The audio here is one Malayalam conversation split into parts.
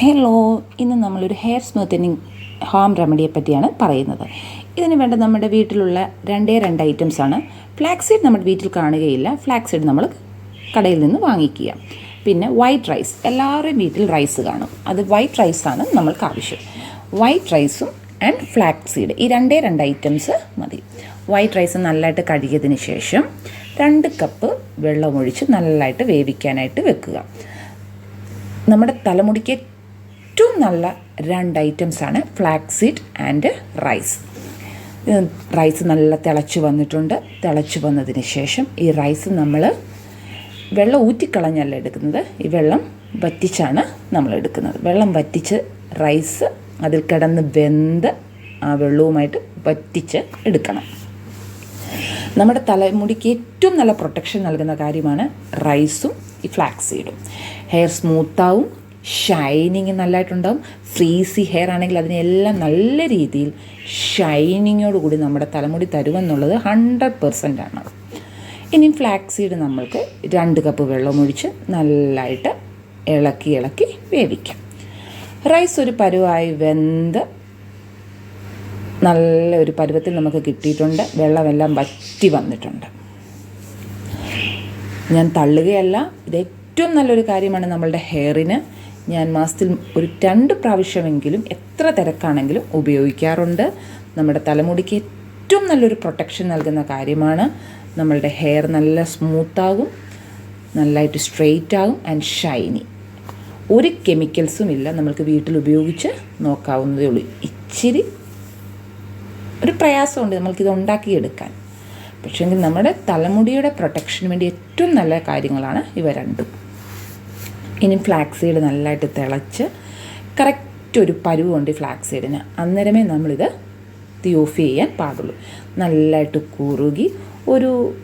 ഹലോ ഇന്ന് നമ്മളൊരു ഹെയർ സ്മൂത്തനിങ് ഹോം റെമഡിയെ പറ്റിയാണ് പറയുന്നത്. ഇതിന് വേണ്ട നമ്മുടെ വീട്ടിലുള്ള രണ്ടേ രണ്ട് ഐറ്റംസ് ആണ്. ഫ്ലാക്സീഡ് നമ്മുടെ വീട്ടിൽ കാണുകയില്ല. ഫ്ലാക്സീഡ് നമ്മൾ കടയിൽ നിന്ന് വാങ്ങിക്കുക. പിന്നെ വൈറ്റ് റൈസ് എല്ലാവരുടെയും വീട്ടിൽ റൈസ് കാണും. അത് വൈറ്റ് റൈസാണ് നമ്മൾക്ക് ആവശ്യം. വൈറ്റ് റൈസും ആൻഡ് ഫ്ലാക്സീഡ് ഈ രണ്ടേ രണ്ട് ഐറ്റംസ് മതി. വൈറ്റ് റൈസ് നല്ലതായിട്ട് കഴുകിയതിന് ശേഷം രണ്ട് കപ്പ് വെള്ളം ഒഴിച്ച് നല്ലതായിട്ട് വേവിക്കാനായിട്ട് വെക്കുക. നമ്മുടെ തലമുടിക്ക് ഏറ്റവും നല്ല രണ്ട് ഐറ്റംസാണ് ഫ്ലാക്സീഡ് ആൻഡ് റൈസ് റൈസ് നല്ല തിളച്ച് വന്നിട്ടുണ്ട്. തിളച്ച് വന്നതിന് ശേഷം ഈ റൈസ് നമ്മൾ വെള്ളം ഊറ്റിക്കളഞ്ഞല്ല എടുക്കുന്നത്. ഈ വെള്ളം വറ്റിച്ചാണ് നമ്മൾ എടുക്കുന്നത്. വെള്ളം വറ്റിച്ച് റൈസ് അതിൽ കിടന്ന് വെന്ത് ആ വെള്ളവുമായിട്ട് വറ്റിച്ച് എടുക്കണം. നമ്മുടെ തലമുടിക്ക് ഏറ്റവും നല്ല പ്രൊട്ടക്ഷൻ നൽകുന്ന കാര്യമാണ് റൈസും ഈ ഫ്ലാക്സീഡും ഹെയർ സ്മൂത്താവും ഷൈനിങ് നല്ലതായിട്ടുണ്ടാവും ഫ്രീസി ഹെയർ ആണെങ്കിൽ അതിനെല്ലാം നല്ല രീതിയിൽ ഷൈനിങ്ങോട് കൂടി നമ്മുടെ തലമുടി തരുമെന്നുള്ളത് ഹൺഡ്രഡ് പെർസെന്റ് ആണ്. ഇനി ഫ്ലാക്സീഡ് നമ്മൾക്ക് രണ്ട് കപ്പ് വെള്ളമൊഴിച്ച് നല്ലതായിട്ട് ഇളക്കി ഇളക്കി വേവിക്കാം. റൈസ് ഒരു പരുവായി വെന്ത് നല്ല ഒരു പരുവത്തിൽ നമുക്ക് കിട്ടിയിട്ടുണ്ട്. വെള്ളമെല്ലാം വറ്റി വന്നിട്ടുണ്ട്. ഞാൻ തള്ളുകയല്ല. ഇത് ഏറ്റവും നല്ലൊരു കാര്യമാണ് നമ്മളുടെ ഹെയറിന് ഞാൻ മാസത്തിൽ ഒരു രണ്ട് പ്രാവശ്യമെങ്കിലും എത്ര തിരക്കാണെങ്കിലും ഉപയോഗിക്കാറുണ്ട്. നമ്മുടെ തലമുടിക്ക് ഏറ്റവും നല്ലൊരു പ്രൊട്ടക്ഷൻ നൽകുന്ന കാര്യമാണ്. നമ്മളുടെ ഹെയർ നല്ല സ്മൂത്താകും നല്ലതായിട്ട് സ്ട്രെയിറ്റ് ആകും ആൻഡ് ഷൈനി ഒരു കെമിക്കൽസും ഇല്ല നമ്മൾക്ക് വീട്ടിൽ ഉപയോഗിച്ച് നോക്കാവുന്നതേ ഉള്ളൂ. ഇച്ചിരി ഒരു പ്രയാസമുണ്ട് നമ്മൾക്കിത് ഉണ്ടാക്കിയെടുക്കാൻ. പക്ഷേങ്കിൽ നമ്മുടെ തലമുടിയുടെ പ്രൊട്ടക്ഷന് വേണ്ടി ഏറ്റവും നല്ല കാര്യങ്ങളാണ് ഇവ രണ്ടും. ഇനി ഫ്ലാക്സീഡ് നല്ലതായിട്ട് തിളച്ച് കറക്റ്റ് ഒരു പരുവുണ്ട് ഫ്ലാക്സീഡിന് അന്നേരമേ നമ്മളിത് തീ ഓഫ് ചെയ്യാൻ പാടുള്ളൂ. നല്ലതായിട്ട് കുറുകി ഒരു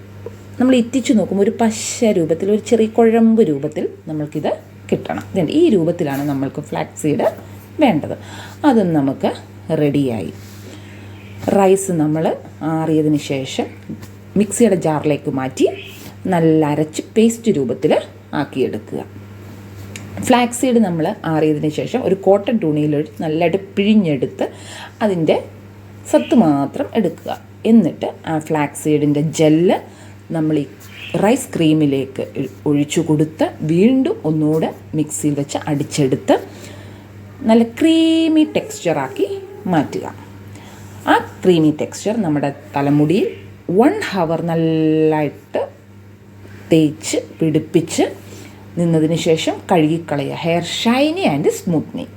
നമ്മൾ ഇറ്റിച്ച് നോക്കുമ്പോൾ ഒരു പശ രൂപത്തിൽ ഒരു ചെറിയ കുഴമ്പ് രൂപത്തിൽ നമ്മൾക്കിത് കിട്ടണം. ഈ രൂപത്തിലാണ് നമ്മൾക്ക് ഫ്ലാക്സീഡ് വേണ്ടത്. അതും നമുക്ക് റെഡിയായി റൈസ് നമ്മൾ ആറിയതിന് ശേഷം മിക്സിയുടെ ജാറിലേക്ക് മാറ്റി നല്ല അരച്ച് പേസ്റ്റ് രൂപത്തിൽ ആക്കിയെടുക്കുക. ഫ്ലാക്സീഡ് നമ്മൾ ആറിയതിന് ശേഷം ഒരു കോട്ടൺ തുണിയിൽ നല്ലതായിട്ട് പിഴിഞ്ഞെടുത്ത് അതിന്റെ സത്ത് മാത്രം എടുക്കുക. എന്നിട്ട് ആ ഫ്ലാക്സ് സീഡിന്റെ ജെല്ല് നമ്മൾ ഈ റൈസ് ക്രീമിലേക്ക് ഒഴിച്ചു കൊടുത്ത് വീണ്ടും ഒന്നുകൂടെ മിക്സിയിൽ വെച്ച് അടിച്ചെടുത്ത് നല്ല ക്രീമി ടെക്സ്ചറാക്കി മാറ്റുക. ആ ക്രീമി ടെക്സ്ചർ നമ്മുടെ തലമുടിയിൽ വൺ ഹവർ നല്ലതായിട്ട് തേച്ച് പിടിപ്പിച്ച് നിന്നതിന് ശേഷം കഴുകിക്കളയുക. Hair shiny and smoothening